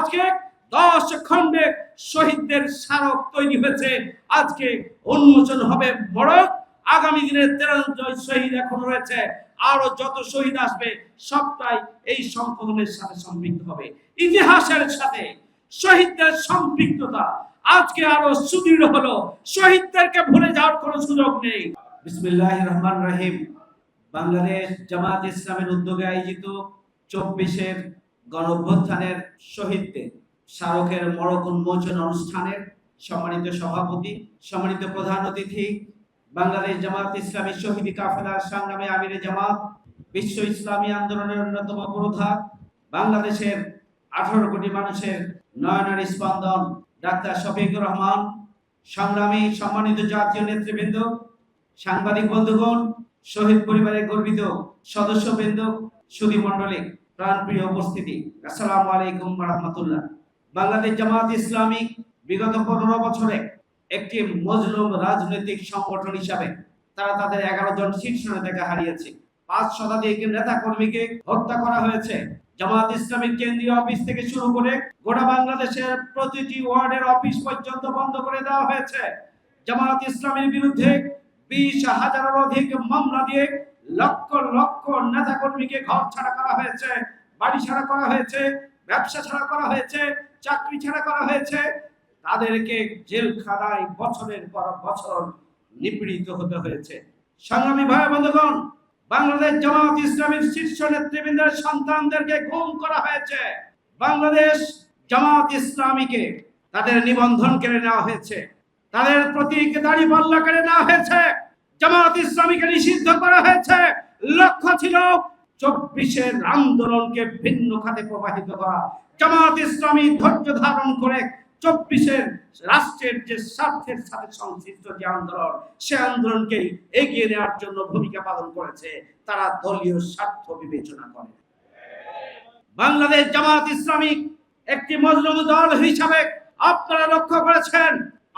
আজকে দশ খণ্ডে শহীদদের স্মারক তৈরি হয়েছে। আজকে উন্মোচন হবে মরক। আগামী দিনে তেরো শহীদ এখন রয়েছে। আরও যত শহীদ আসবে, সবটাই এই সংকলনের সাথে সম্পৃক্ত হবে। ইতিহাসের সাথে শহীদদের সম্পৃক্ততা আজকে আরও সুদৃঢ় হলো। শহীদদেরকে ভুলে যাওয়ার কোনো সুযোগ নেই। বিসমিল্লাহ রহমান রহিম। বাংলাদেশ জামাত ইসলামের উদ্যোগে আয়োজিত চব্বিশের গণ অভ্যুত্থানের শহীদদের স্মারকের মরক উন্মোচন অনুষ্ঠানের সম্মানিত সভাপতি, সম্মানিত প্রধান অতিথি, বাংলাদেশ জামাত ইসলামী শহীদ কাফেলা সংগ্রামে আমিরে জামাত, বিশ্ব ইসলামী আন্দোলনের অন্যতম পুরোধা বাংলাদেশের আঠারো কোটি মানুষের নয়নের স্পন্দন, ডাক্তার শফিকুর রহমান, সংগ্রামী সম্মানিত জাতীয় নেতৃবৃন্দ, সাংবাদিক বন্ধুগণ, শহীদ পরিবারের গর্বিত সদস্যবৃন্দ, সুধী মণ্ডলী। প্রাণপ্রিয় উপস্থিতি। আসসালামু আলাইকুম রহমতুল্লাহ বাংলাদেশ জামাত ইসলামী বিগত পনেরো বছরে একটি মজলুম রাজনৈতিক সংগঠন হিসাবে তারা তাদের এগারো জন শীর্ষ নেতাকে হারিয়েছে। পাঁচ শতাধিক নেতা কর্মীকে হত্যা করা হয়েছে। জামাত ইসলামীর কেন্দ্রীয় অফিস থেকে শুরু করে গোটা বাংলাদেশের প্রতিটি ওয়ার্ডের অফিস পর্যন্ত বন্ধ করে দেওয়া হয়েছে। জামাত ইসলামের বিরুদ্ধে বিশ হাজারের অধিক মামলা দিয়ে লক্ষ লক্ষ নেতা কর্মীকে ঘর ছাড়া করা হয়েছে, বাড়ি ছাড়া করা হয়েছে, ব্যবসা ছাড়া করা হয়েছে, চাকরি ছাড়া করা হয়েছে। তাদেরকে জেলখানায় বছরের পর বছর নিপীড়িত হতে হয়েছে। সংগ্রামী ভাই বন্ধুগণ, বাংলাদেশ জামাত ইসলামের শীর্ষ নেতৃবৃন্দের সন্তানদেরকে গুম করা হয়েছে। বাংলাদেশ জামাত ইসলামীকে তাদের নিবন্ধন কেড়ে নেওয়া হয়েছে। তাদের প্রতীক দাড়ি পাল্লা কেড়ে নেওয়া হয়েছে। জামাত ইসলামীকে নিষিদ্ধ করা হয়েছে। লক্ষ্য ছিল চব্বিশের আন্দোলনকে ভিন্ন খাতে প্রবাহিত করা। জামাত ইসলামী ধৈর্য ধারণ করে চব্বিশের রাষ্ট্রের যে স্বার্থের সাথে সংশ্লিষ্ট যে আন্দোলন, সে আন্দোলনকে এগিয়ে নেওয়ার জন্য ভূমিকা পালন করেছে, তারা দলীয় স্বার্থ বিবেচনা করে। বাংলাদেশ জামাত ইসলামী একটি মজলুম দল হিসাবে আপনারা লক্ষ্য করেছেন,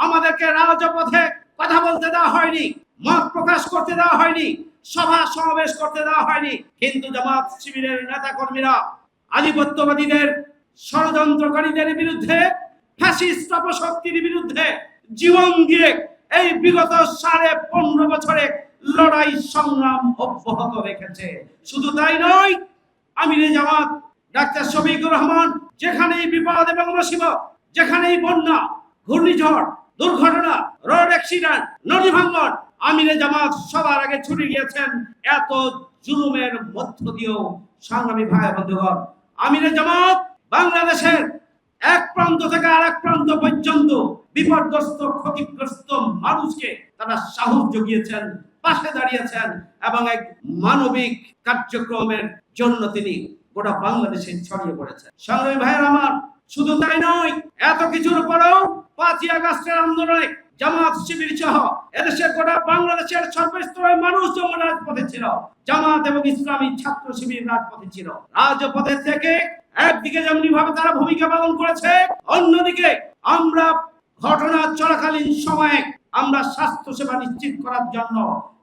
আমাদেরকে রাজপথে কথা বলতে দেওয়া হয়নি। মত প্রকাশ করতে দেওয়া হয়নি, সভা সমাবেশ করতে দেওয়া হয়নি। হিন্দু জামাত শিবিরের নেতা কর্মীরা আধিপত্যবাদীদের, ষড়যন্ত্রকারীদের বিরুদ্ধে, ফ্যাসিস্ট বিরুদ্ধে জীবন দিয়ে এই বিগত সাড়ে পনেরো বছরে লড়াই সংগ্রাম অব্যাহত রেখেছে। শুধু তাই নয়, আমিরে জামাত, ডাক্তার শফিকুর রহমান, যেখানেই বিপদ এবং মুসিবত যেখানেই বন্যা, ঘূর্ণিঝড়, দুর্ঘটনা, রোড অ্যাক্সিডেন্ট, নদী ভাঙ্গন আমিরে জামাত সবার আগে ছুটে গিয়েছেন। এত জুলুমের মধ্য দিয়েও সংগ্রামী ভাই বন্ধুগণ, আমিরে জামাত বাংলাদেশের এক প্রান্ত থেকে আর এক প্রান্ত পর্যন্ত বিপদগ্রস্ত ক্ষতিগ্রস্ত মানুষকে তারা সাহস জুগিয়েছেন, পাশে দাঁড়িয়েছেন এবং এক মানবিক কার্যক্রমের জন্য তিনি গোটা বাংলাদেশে ছড়িয়ে পড়েছেন। সংগ্রামী ভাইয়ের আমার শুধু তাই নয়, এত কিছুর পরেও পাঁচই আগস্টের আন্দোলনে জামাত শিবির সহ এদেশের গোটা বাংলাদেশের সর্বস্তরের মানুষ যেমন রাজপথে ছিল, জামাত এবং ইসলামী ছাত্র শিবির রাজপথে ছিল। রাজপথে থেকে একদিকে যেমনি ভাবে তারা ভূমিকা পালন করেছে, অন্যদিকে আমরা ঘটনা চলাকালীন সময়ে আমরা স্বাস্থ্য সেবা নিশ্চিত করার জন্য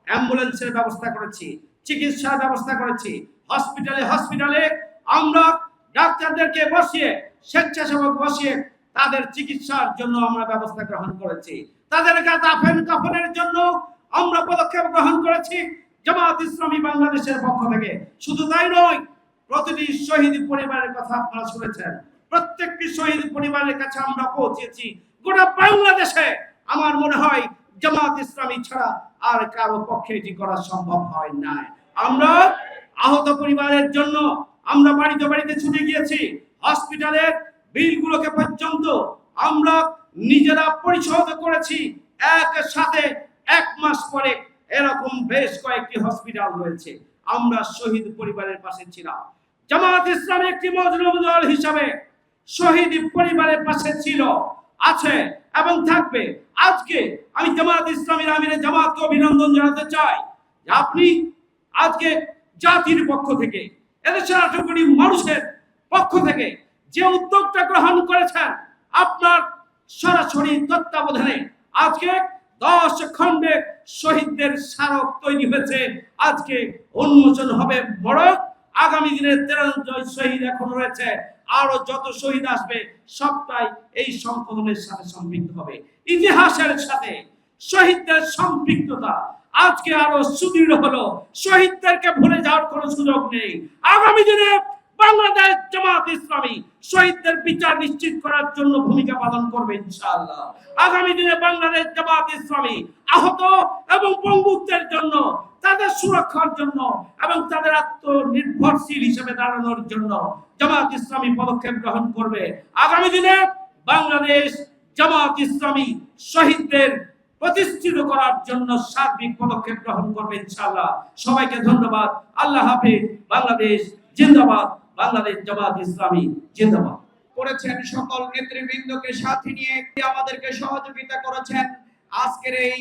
অ্যাম্বুলেন্সের ব্যবস্থা করেছি, চিকিৎসার ব্যবস্থা করেছি, হসপিটালে হসপিটালে আমরা ডাক্তারদেরকে বসিয়ে, স্বেচ্ছাসেবক বসিয়ে তাদের চিকিৎসার জন্য আমরা ব্যবস্থা গ্রহণ করেছি। তাদের কাফেন কাফনের জন্য আমরা পদক্ষেপ গ্রহণ করেছি। জামাত ইসলামী বাংলাদেশের পক্ষ থেকে। শুধু তাই নয়, প্রতিটি শহীদ পরিবারের কথা আপনারা শুনেছেন। প্রত্যেকটি শহীদ পরিবারের কাছে আমরা পৌঁছেছি। গোটা বাংলাদেশে আমার মনে হয় জামাত ইসলামী ছাড়া আর কারও পক্ষে এটি করা সম্ভব হয় না আমরা আহত পরিবারের জন্য আমরা বাড়িতে বাড়িতে ছুটে গিয়েছি হসপিটালের বিলগুলোকে পর্যন্ত আমরা নিজেরা পরিশোধ করেছি। এক সাথে এক মাস পরে এরকম বেশ কয়েকটি হসপিটাল রয়েছে। আমরা শহীদ পরিবারের পাশে ছিলাম। জামাত ইসলাম একটি মজলুম দল হিসাবে শহীদ পরিবারের পাশে ছিল, আছে এবং থাকবে। আজকে আমি জামাত ইসলামের আমিরে জামাতকে অভিনন্দন জানাতে চাই আপনি আজকে জাতির পক্ষ থেকে এদেশের আঠারো কোটি মানুষের পক্ষ থেকে যে উদ্যোগটা গ্রহণ করেছেন, আপনার সরাসরি তত্ত্বাবধানে আজকে দশ খণ্ডে শহীদদের স্মারক তৈরি হয়েছে। আজকে উন্মোচন হবে বড় আগামী দিনে তেরো শহীদ এখন রয়েছে। আরও যত শহীদ আসবে, সবটাই এই সংকলনের সাথে সম্পৃক্ত হবে। ইতিহাসের সাথে শহীদদের সম্পৃক্ততা আজকে আরও সুদৃঢ় হলো। শহীদদেরকে ভুলে যাওয়ার কোনো সুযোগ নেই। আগামী দিনে বাংলাদেশ জামাত ইসলামী শহীদদের বিচার নিশ্চিত করার জন্য ভূমিকা পালন করবে ইনশাআল্লাহ। আগামী দিনে বাংলাদেশ জামাত ইসলামী আহত এবং পঙ্গুত্বের জন্য, তাদের সুরক্ষার জন্য এবং তাদের আত্মনির্ভরশীল হিসেবে দাঁড়ানোর জন্য জামাত ইসলামী পদক্ষেপ গ্রহণ করবে। আগামী দিনে বাংলাদেশ জামাত ইসলামী শহীদদের প্রতিষ্ঠিত করার জন্য সার্বিক পদক্ষেপ গ্রহণ করবে ইনশাআল্লাহ। সবাইকে ধন্যবাদ। আল্লাহ হাফিজ। বাংলাদেশ জিন্দাবাদ। বাংলাদেশ জামাত ইসলামী জিন্দাবাদ। করেছেন সকল নেতৃবৃন্দকে সাথে নিয়ে আমাদেরকে সহযোগিতা করেছেন। আজকের এই